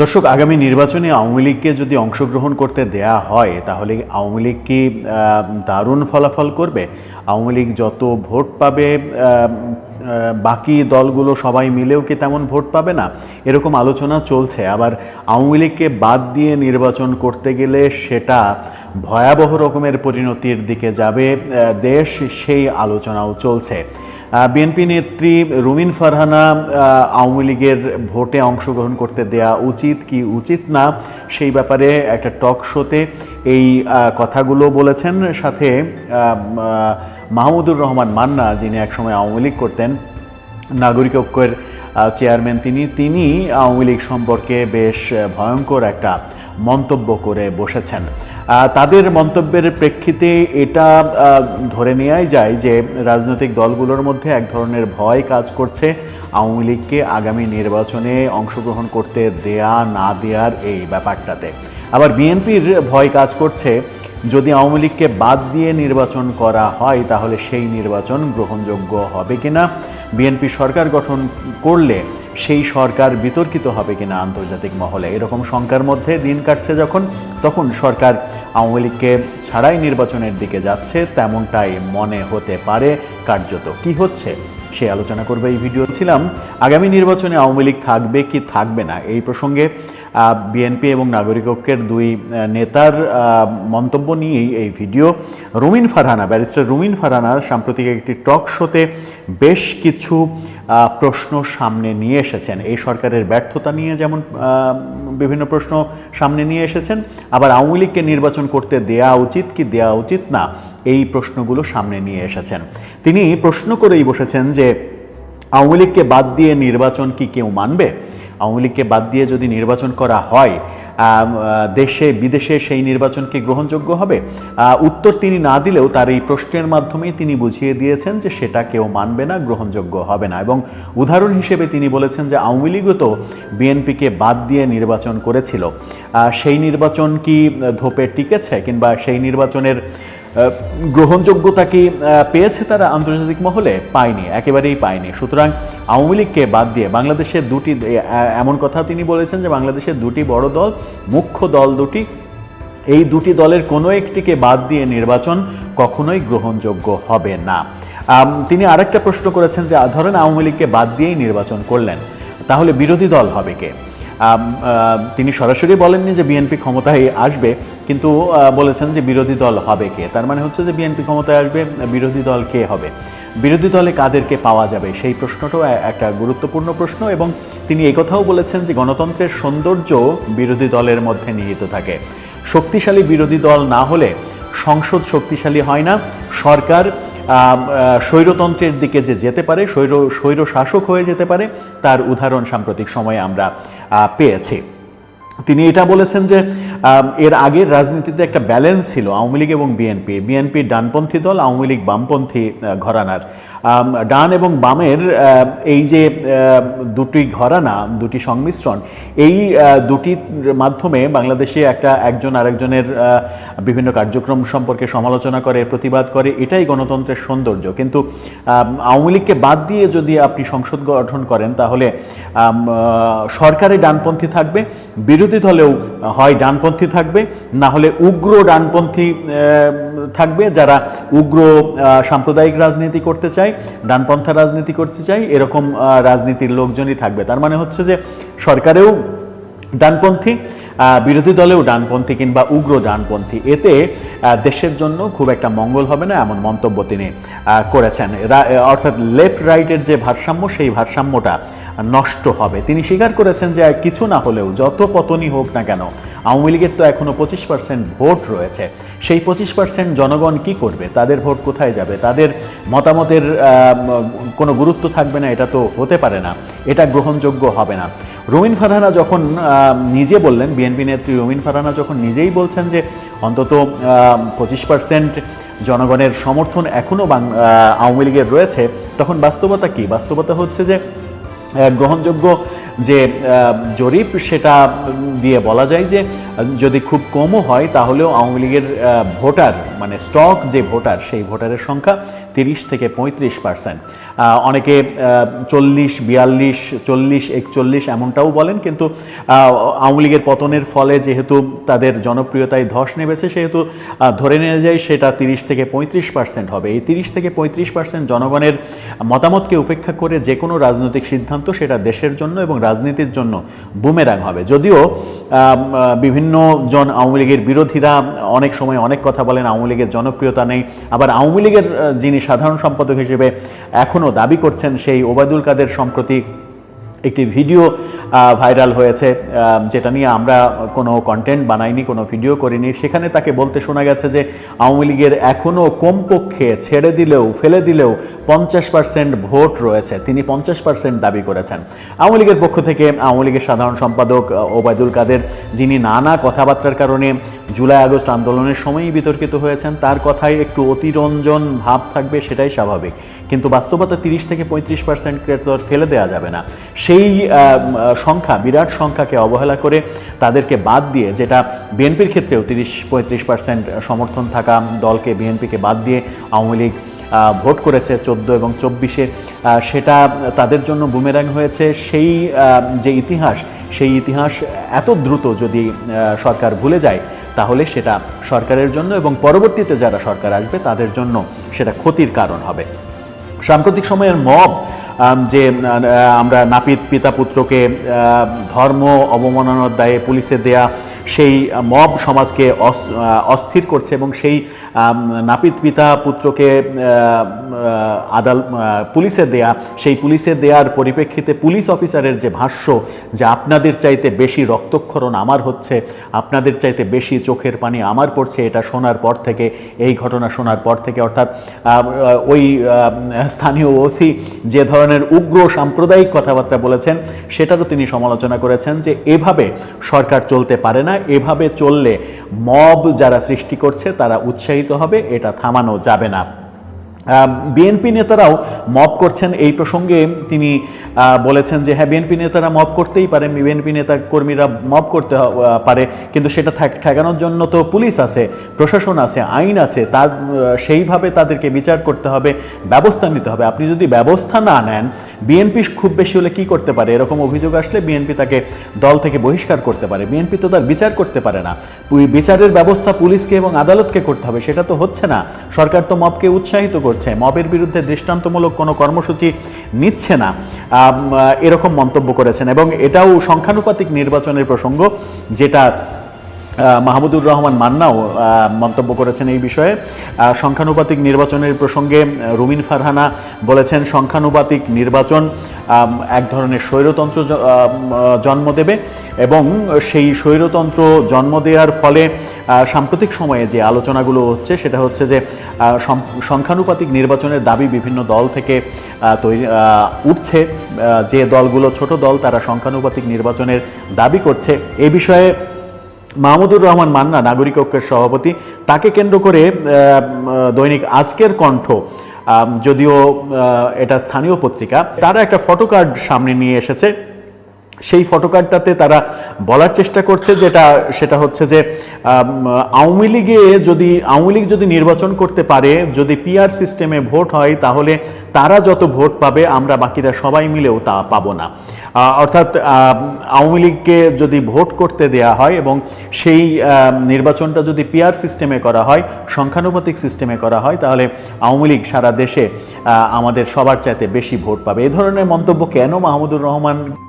দর্শক, আগামী নির্বাচনে আওয়ামী লীগকে যদি অংশগ্রহণ করতে দেয়া হয়, তাহলে আওয়ামী লীগ কি দারুণ ফলাফল করবে? আওয়ামী লীগ যত ভোট পাবে বাকি দলগুলো সবাই মিলেও কি তেমন ভোট পাবে না? এরকম আলোচনা চলছে। আবার আওয়ামী লীগকে বাদ দিয়ে নির্বাচন করতে গেলে সেটা ভয়াবহ রকমের পরিণতির দিকে যাবে দেশ সেই আলোচনাও চলছে। বিএনপি নেত্রী রুমিন ফারহানা আওয়ামী লীগের ভোটে অংশগ্রহণ করতে দেয়া উচিত কি উচিত না, সেই ব্যাপারে একটা টক শোতে এই কথাগুলো বলেছেন। সাথে মাহমুদুর রহমান মান্না, যিনি একসময় আওয়ামী লীগ করতেন, নাগরিক ঐক্যের চেয়ারম্যান তিনি তিনি আওয়ামী লীগ সম্পর্কে বেশ ভয়ঙ্কর একটা মন্তব্য করে বসেছেন। তাদের মন্তব্যের প্রেক্ষিতে এটা ধরে নেওয়াই যায় যে রাজনৈতিক দলগুলোর মধ্যে এক ধরনের ভয় কাজ করছে। আওয়ামী লীগকে আগামী নির্বাচনে অংশগ্রহণ করতে দেয়া, না দেয়ার এই ব্যাপারটাতে। আবার বিএনপির ভয় কাজ করছে, যদি আওয়ামী লীগকে বাদ দিয়ে নির্বাচন করা হয়, তাহলে সেই নির্বাচন গ্রহণযোগ্য হবে কিনা? বিএনপি সরকার গঠন করলে সেই সরকার বিতর্কিত হবে কিনা আন্তর্জাতিক মহলে? এরকম শঙ্কার মধ্যে দিন কাটছে যখন, তখন সরকার আওয়ামী লীগকে ছাড়াই নির্বাচনের দিকে যাচ্ছে, তেমনটাই মনে হতে পারে কার্যত। কি হচ্ছে? সে আলোচনা করবে এই ভিডিও। ছিলাম, আগামী নির্বাচনে আওয়ামী লীগ থাকবে কি থাকবে না? এই প্রসঙ্গে বিএনপি এবং নাগরিক ঐক্যের দুই নেতার মন্তব্য নিয়েই এই ভিডিও। রুমিন ফারহানা, ব্যারিস্টার রুমিন ফারহানা সাম্প্রতিক একটি টক শোতে বেশ কিছু প্রশ্ন সামনে নিয়ে এসেছেন। এই সরকারের ব্যর্থতা নিয়ে যেমন বিভিন্ন প্রশ্ন সামনে নিয়ে এসেছেন। আবার আওয়ামী লীগকে নির্বাচন করতে দেয়া উচিত কি দেয়া উচিত না, এই প্রশ্নগুলো সামনে নিয়ে এসেছেন। তিনি প্রশ্ন করেই বসেছেন যে, আওয়ামী লীগকে বাদ দিয়ে নির্বাচন কি কেউ মানবে? আওয়ামী লীগকে বাদ দিয়ে যদি নির্বাচন করা হয় দেশে, বিদেশে সেই নির্বাচন কি গ্রহণযোগ্য হবে। উত্তর তিনি না দিলেও তার এই প্রশ্নের মাধ্যমেই তিনি বুঝিয়ে দিয়েছেন যে সেটা কেউ মানবে না, গ্রহণযোগ্য হবে না। এবং উদাহরণ হিসেবে তিনি বলেছেন যে আওয়ামী লীগও তো বিএনপিকে বাদ দিয়ে নির্বাচন করেছিল। সেই নির্বাচন কি ধোপে টিকেছে কিংবা সেই নির্বাচনের গ্রহণযোগ্যতা কি পেয়েছে তারা আন্তর্জাতিক মহলে? পায়নি, একেবারেই পায়নি। সুতরাং আওয়ামী লীগকে বাদ দিয়ে বাংলাদেশের দুটি এমন কথা তিনি বলেছেন যে বাংলাদেশের দুটি বড় দল, মুখ্য দল দুটি, এই দুটি দলের কোনো একটিকে বাদ দিয়ে নির্বাচন কখনোই গ্রহণযোগ্য হবে না। তিনি আরেকটা প্রশ্ন করেছেন যে, ধরেন আওয়ামী লীগকে বাদ দিয়েই নির্বাচন করলেন, তাহলে বিরোধী দল হবে কে? তিনি সরাসরি বলেননি যে বিএনপি ক্ষমতায় আসবে, কিন্তু বলেছেন যে বিরোধী দল হবে কে। তার মানে হচ্ছে যে বিএনপি ক্ষমতায় আসবে, বিরোধী দল কে হবে? বিরোধী দলে কাদেরকে পাওয়া যাবে? সেই প্রশ্নটাও একটা গুরুত্বপূর্ণ প্রশ্ন এবং তিনি এই কথাও বলেছেন যে গণতন্ত্রের সৌন্দর্য বিরোধী দলের মধ্যে নিহিত থাকে। শক্তিশালী বিরোধী দল না হলে সংসদ শক্তিশালী হয় না, সরকার স্বৈরতন্ত্রের দিকে যে যেতে পারে, স্বৈর স্বৈর শাসক হয়ে যেতে পারে, তার উদাহরণ সাম্প্রতিক সময়ে আমরা পেয়েছি। তিনি এটা বলেছেন যে এর আগের রাজনীতিতে একটা ব্যালেন্স ছিল আওয়ামী লীগ এবং বিএনপি। বিএনপি ডানপন্থী দল, আওয়ামী লীগ বামপন্থী ঘরানার। ডান এবং বামের এই যে দুটি ঘরানা, দুটি সংমিশ্রণ, এই দুটির মাধ্যমে বাংলাদেশে একটা একজন আরেকজনের বিভিন্ন কার্যক্রম সম্পর্কে সমালোচনা করে, প্রতিবাদ করে, এটাই গণতন্ত্রের সৌন্দর্য। কিন্তু আওয়ামী লীগকে বাদ দিয়ে যদি আপনি সংসদ গঠন করেন, তাহলে সরকারে ডানপন্থী থাকবে, বিরোধী দলেও হয় ডানপন্থী থাকবে, না হলে উগ্র ডানপন্থী থাকবে, যারা উগ্র সাম্প্রদায়িক রাজনীতি করতে চায়, ডানপন্থা রাজনীতি করতে চায়, এরকম রাজনীতির লোকজনই থাকবে। তার মানে হচ্ছে যে সরকারেও ডানপন্থী বিরোধী দলেও ডানপন্থী কিংবা উগ্র ডানপন্থী। এতে দেশের জন্য খুব একটা মঙ্গল হবে না, এমন মন্তব্য তিনি করেছেন। অর্থাৎ লেফট রাইটের যে ভারসাম্য, সেই ভারসাম্যটা নষ্ট হবে। তিনি স্বীকার করেছেন যে কিছু না হলেও, যত পতনই হোক না কেন আওয়ামী লীগের তো এখনও পঁচিশ পার্সেন্ট ভোট রয়েছে। সেই পঁচিশ পার্সেন্ট জনগণ কি করবে? তাদের ভোট কোথায় যাবে? তাদের মতামতের কোনো গুরুত্ব থাকবে না, এটা তো হতে পারে না। এটা গ্রহণযোগ্য হবে না। রুমিন ফারহানা যখন নিজে বললেন, বিএনপি নেত্রী রুমিন ফারহানা যখন নিজেই বলছেন যে অন্তত পঁচিশ পার্সেন্ট জনগণের সমর্থন এখনও আওয়ামী লীগের রয়েছে, তখন বাস্তবতা কি? বাস্তবতা হচ্ছে যে গ্রহণযোগ্য যে জরিপ সেটা দিয়ে বলা যায় যে, যদি খুব কমও হয় তাহলেও আওয়ামী লীগের ভোটার মানে স্টক যে ভোটার, সেই ভোটারের সংখ্যা তিরিশ থেকে পঁয়ত্রিশ পার্সেন্ট। অনেকে চল্লিশ, বিয়াল্লিশ, চল্লিশ, একচল্লিশ এমনটাও বলেন, কিন্তু আওয়ামী লীগের পতনের ফলে যেহেতু তাদের জনপ্রিয়তায় ধস নেমেছে, সেহেতু ধরে নেওয়া যায় সেটা তিরিশ থেকে পঁয়ত্রিশ পার্সেন্ট হবে। এই তিরিশ থেকে পঁয়ত্রিশ পার্সেন্ট জনগণের মতামতকে উপেক্ষা করে যে কোনো রাজনৈতিক সিদ্ধান্ত সেটা দেশের জন্য এবং রাজনীতির জন্য বুমেরাং হবে। যদিও বিভিন্ন জন আওয়ামী লীগের বিরোধীরা অনেক সময় অনেক কথা বলেন, আওয়ামী লীগের জনপ্রিয়তা নেই। আবার আওয়ামী লীগের যিনি সাধারণ সম্পাদক হিসেবে এখনও দাবি করছেন, সেই ওবায়দুল কাদের সম্প্রতি একটি ভিডিও ভাইরাল হয়েছে যেটা নিয়ে আমরা কোনো কন্টেন্ট বানাইনি, কোনো ভিডিও করিনি। সেখানে তাকে বলতে শোনা গেছে যে, আওয়ামী লীগের এখনও কমপক্ষে ছেড়ে দিলেও, ফেলে দিলেও পঞ্চাশ পার্সেন্ট ভোট রয়েছে। তিনি পঞ্চাশ পার্সেন্ট দাবি করেছেন। আওয়ামী লীগের পক্ষ থেকে আওয়ামী লীগের সাধারণ সম্পাদক ওবায়দুল কাদের, যিনি নানা কথাবার্তার কারণে জুলাই আগস্ট আন্দোলনের সময়ই বিতর্কিত হয়েছেন, তার কথায় একটু অতিরঞ্জন ভাব থাকবে, সেটাই স্বাভাবিক। কিন্তু বাস্তবতা তিরিশ থেকে পঁয়ত্রিশ পার্সেন্টকে তো ফেলে দেওয়া যাবে না। সেই সংখ্যা, বিরাট সংখ্যাকে অবহেলা করে তাদেরকে বাদ দিয়ে, যেটা বিএনপির ক্ষেত্রেও তিরিশ, পঁয়ত্রিশ পার্সেন্ট সমর্থন থাকা দলকে বিএনপিকে বাদ দিয়ে আওয়ামী লীগ ভোট করেছে চোদ্দ এবং চব্বিশে সেটা তাদের জন্য বুমেরাং হয়েছে। সেই যে ইতিহাস, সেই ইতিহাস এত দ্রুত যদি সরকার ভুলে যায়, তাহলে সেটা সরকারের জন্য এবং পরবর্তীতে যারা সরকার আসবে, তাদের জন্য সেটা ক্ষতির কারণ হবে। সাম্প্রতিক সময়ের মব যে আমরা নাপিত পিতা পুত্রকে ধর্ম অবমাননার দায়ে পুলিশে দেয়া সেই মব সমাজকে অস- অস্থির করছে এবং সেই নাপিত পিতা পুত্রকে আদাল পুলিশে দেয়া, সেই পুলিশে দেয়ার পরিপ্রেক্ষিতে পুলিশ অফিসারের যে ভাষ্য যে আপনাদের চাইতে বেশি রক্তক্ষরণ আমার হচ্ছে, আপনাদের চাইতে বেশি চোখের পানি আমার পড়ছে, এটা শোনার পর থেকে, এই ঘটনা শোনার পর থেকে, অর্থাৎ ওই স্থানীয় ওসি যে ধরনের উগ্র সাম্প্রদায়িক কথাবার্তা বলেছেন, সেটারও তিনি সমালোচনা করেছেন যে এভাবে সরকার চলতে পারে না এভাবে চললে মব যারা সৃষ্টি করছে তারা উৎসাহিত হবে এটা থামানো যাবে না। বিএনপি নেতারাও মব করছেন এই প্রসঙ্গে। তিনি বলেছেন যে হ্যাঁ বিএনপি নেতারা মব করতেই পারে বিএনপি নেতা কর্মীরা মব করতে পারে কিন্তু সেটা ঠেক- ঠেকানোর জন্য তো পুলিশ আছে প্রশাসন আছে আইন আছে আহ, সেইভাবে তাদেরকে বিচার করতে হবে ব্যবস্থা নিতে হবে। আপনি যদি ব্যবস্থা না নেন বিএনপি খুব বেশি হলে কি করতে পারে? এরকম অভিযোগ আসলে বিএনপি তাকে দল থেকে বহিষ্কার করতে পারে। বিএনপি তো তার বিচার করতে পারে না। বিচারের ব্যবস্থা পুলিশকে এবং আদালতকে করতে হবে সেটা তো হচ্ছে না। সরকার তো মবকে উৎসাহিত করছে। মবের বিরুদ্ধে দৃষ্টান্তমূলক কোনো কর্মসূচি নিচ্ছে না। এরকম মন্তব্য করেছেন। এবং এটাও সংখ্যানুপাতিক নির্বাচনের প্রসঙ্গ, যেটা মাহমুদুর রহমান মান্নাও মন্তব্য করেছেন এই বিষয়ে। সংখ্যানুপাতিক নির্বাচনের প্রসঙ্গে রুমিন ফারহানা বলেছেন, সংখ্যানুপাতিক নির্বাচন এক ধরনের স্বৈরতন্ত্র জন্ম দেবে এবং সেই স্বৈরতন্ত্র জন্ম দেওয়ার ফলে সাম্প্রতিক সময়ে যে আলোচনাগুলো হচ্ছে, সেটা হচ্ছে যে সংখ্যানুপাতিক নির্বাচনের দাবি বিভিন্ন দল থেকে তৈরি উঠছে। যে দলগুলো ছোট দল, তারা সংখ্যানুপাতিক নির্বাচনের দাবি করছে। এ বিষয়ে মাহমুদুর রহমান মান্না, নাগরিক ঐক্যের সভাপতি, তাকে কেন্দ্র করে দৈনিক আজকের কণ্ঠ যদিও এটা স্থানীয় পত্রিকা। তারা একটা ফটো কার্ড সামনে নিয়ে এসেছে। সেই ফটোকার্ডটাতে তারা বলার চেষ্টা করছে, যেটা, সেটা হচ্ছে যে আওয়ামী লীগে যদি, আওয়ামী লীগ যদি নির্বাচন করতে পারে, যদি পিআর সিস্টেমে ভোট হয়, তাহলে তারা যত ভোট পাবে, আমরা বাকিরা সবাই মিলেও তা পাবো না। অর্থাৎ আওয়ামী লীগকে যদি ভোট করতে দেয়া হয় এবং সেই নির্বাচনটা যদি পিআর সিস্টেমে করা হয়, সংখ্যানুপাতিক সিস্টেমে করা হয়, তাহলে আওয়ামী লীগ সারা দেশে আমাদের সবার চাইতে বেশি ভোট পাবে। এ ধরনের মন্তব্য কেন মাহমুদুর রহমান